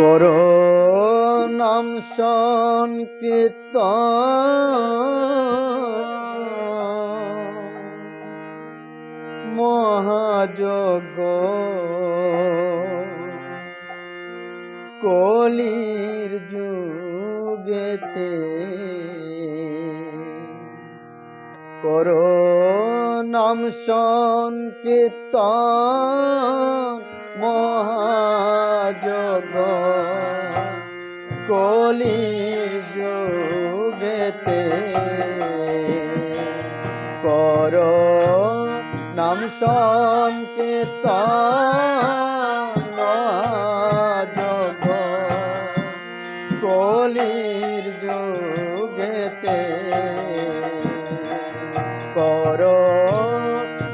কর নাম সংকীর্তন। মহাযোগ কলির যুগেতে কর নাম সংকীর্তন। মহাযোগ কলির যুগেতে কর নাম সংকীর্তন মহাযোগ কলির যুগেতে কর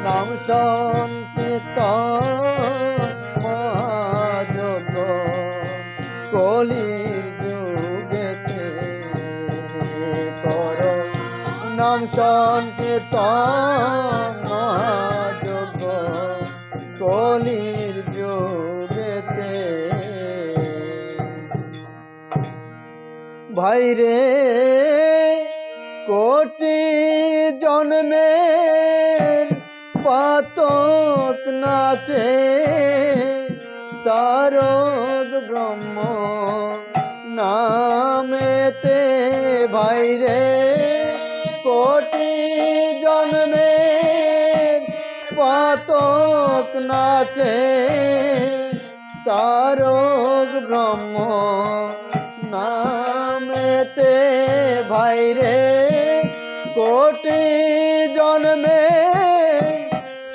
নাম সংকীর্তন সংকীর্তন মহাযোগ কলির যুগেতে। ভাইরে কোটি জন্মের পাতক নাচে তারক ব্রহ্ম নামেতে। ভাইরে কোটি জন্মের পাতক নাচে তারক ব্রহ্ম নামেতে ভাইরে। কোটি জন্মে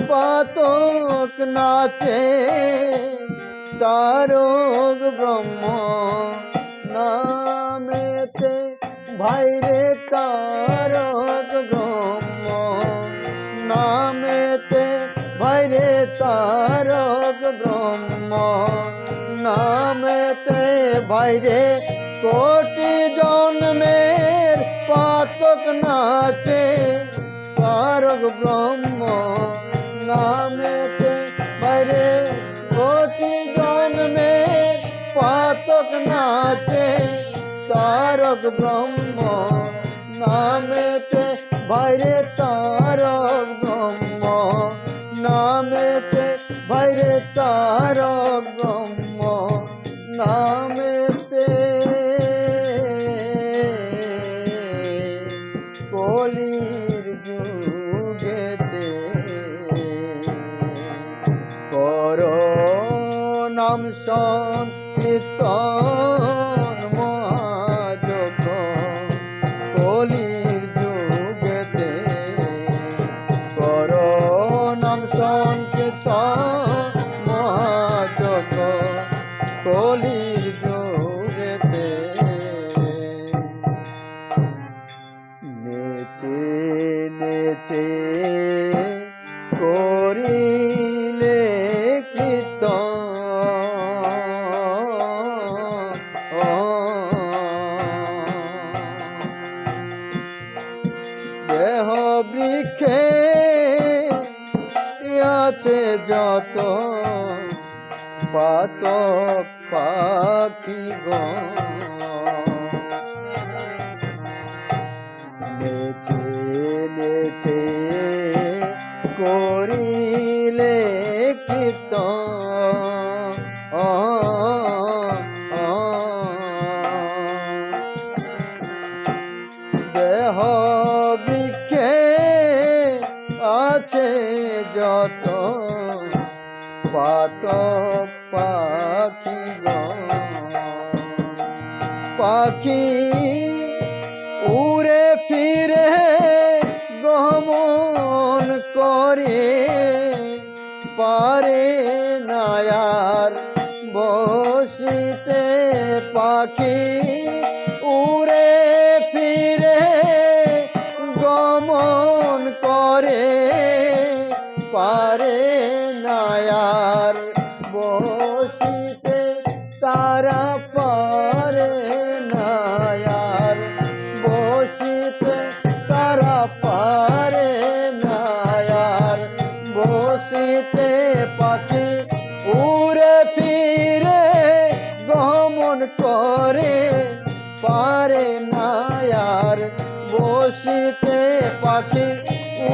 পাতক নাচে তারক ব্রহ্ম নামেতে ভাইরে। তারক নামেতে, ভাইরে তারক ব্রহ্ম নামেতে, ভাইরে কোটি জন্মের পাতক নাচে তারক ব্রহ্ম নামেতে বাইরে কোটি জন্মের পাতক নাচে তারক ব্রহ্ম নামেতে বাইরে তারক নামেতে বাইরে তারক দেহ বৃক্ষে আছে যত পাতক পাখি নেচে নেচে করিলে কীর্তন পাখি উড়ে ফিরে গমন করে। পারে নায়ার বসিতে পাখি, উড়ে ফিরে গমন করে। পারে নায়ার বসিতে পারে না আর বসিতে পাখি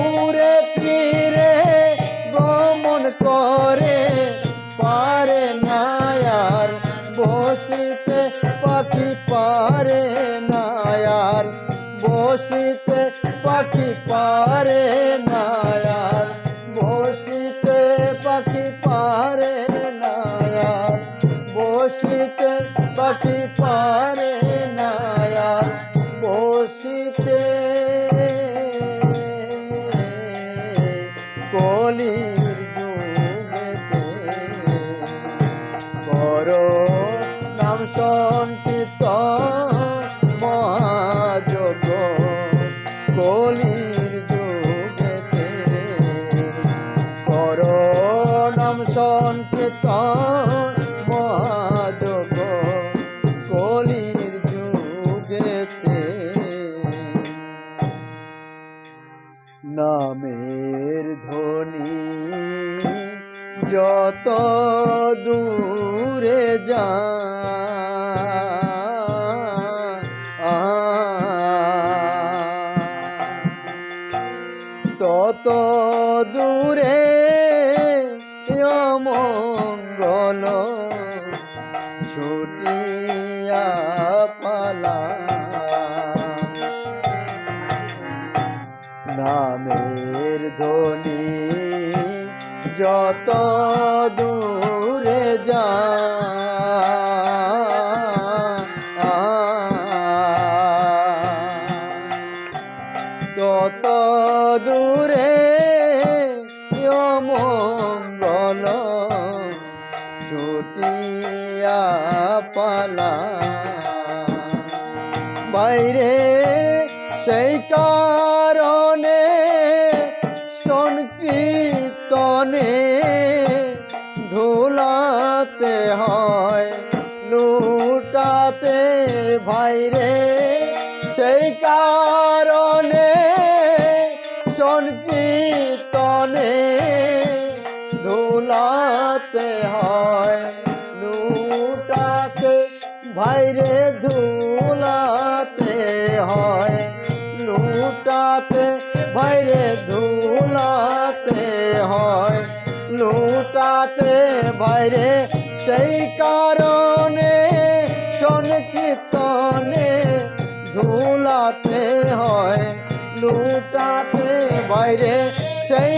উড়ে ফিরে, গমন করে। পারে না আর বসিতে পাখি, পারে না আর বসিতে পাখি, পারে সংকিত মহাযোগ কলির যুগেতে। করো নাম সংকিত মহাযোগ কলির যুগেতে। নামের ধ্বনি যত দূরে যা। তত দূরে অমঙ্গল ছুটিয়া পালা। নামের ধ্বনি যত দূরে যা তত দূরে মঙ্গল ছুটিয়া পালা বাইরে সেই ধুলাতে হয়, লুটাতে ভাইরে সেই কারণে সংকীর্তনে ধুলাতে হয়, লুটাতে ভাইরে ধুলাতে হয়, লুটাতে ভাইরে ধুলাতে হয়, লুটাতে বাইরে সেই কারণে সংকীর্তনে ধুলাতে হয় লুটাতে বাইরে। সেই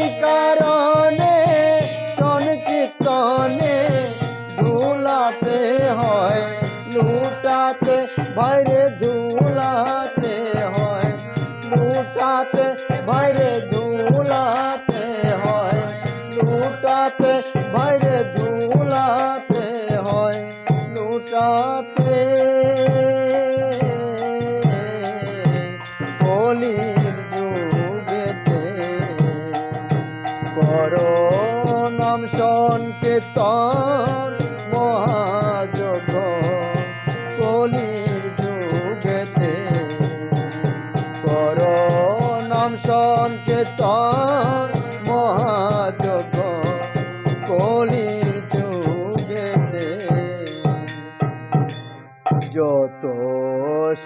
যত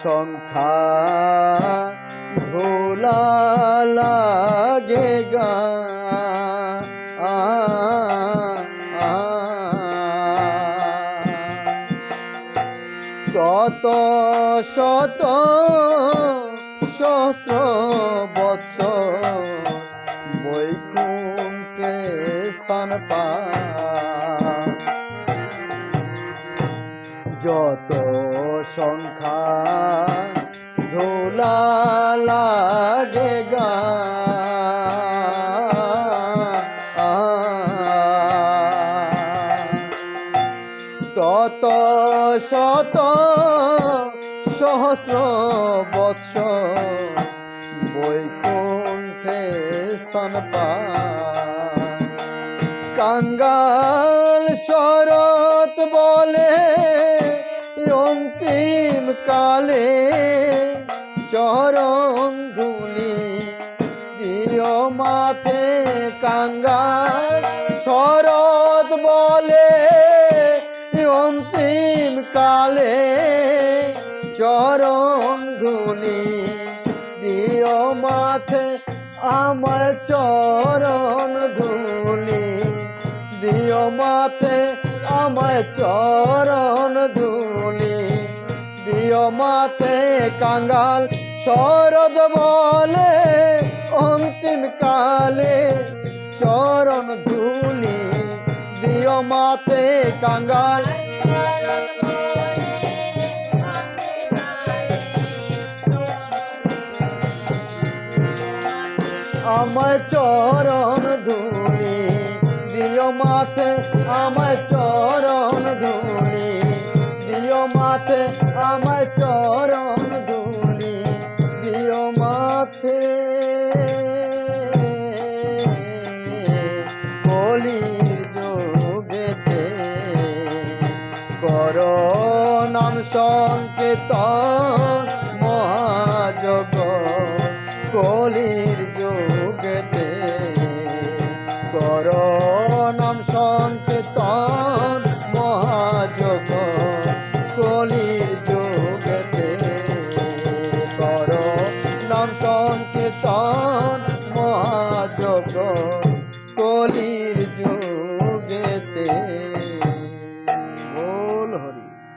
সংখ্যা ভোলা লাগে গা তত শত সহস্র বৎসর স্থান পা। যত সংখ্যা ধুলা লাগে গা। তত শত কালে চরণ ধুলি দিও মাথে কাঙ্গাল। শরৎ বলে অন্তিম কালে চরণ ধুলি দিও মাথে আমার চরণ ধুলি। দিও মাথে আমার চরণ ধুলি। মাথে কাঙ্গাল, শরদ বলে অন্তিম কালে। চরণ ধুলি দিও মাথে কাঙ্গাল। আমার চরণ ধুলি দিও মাথে আমার চরণ ধুলি দিও মাথে আমার সংকেতন মহাজগ কলির যোগেতে কর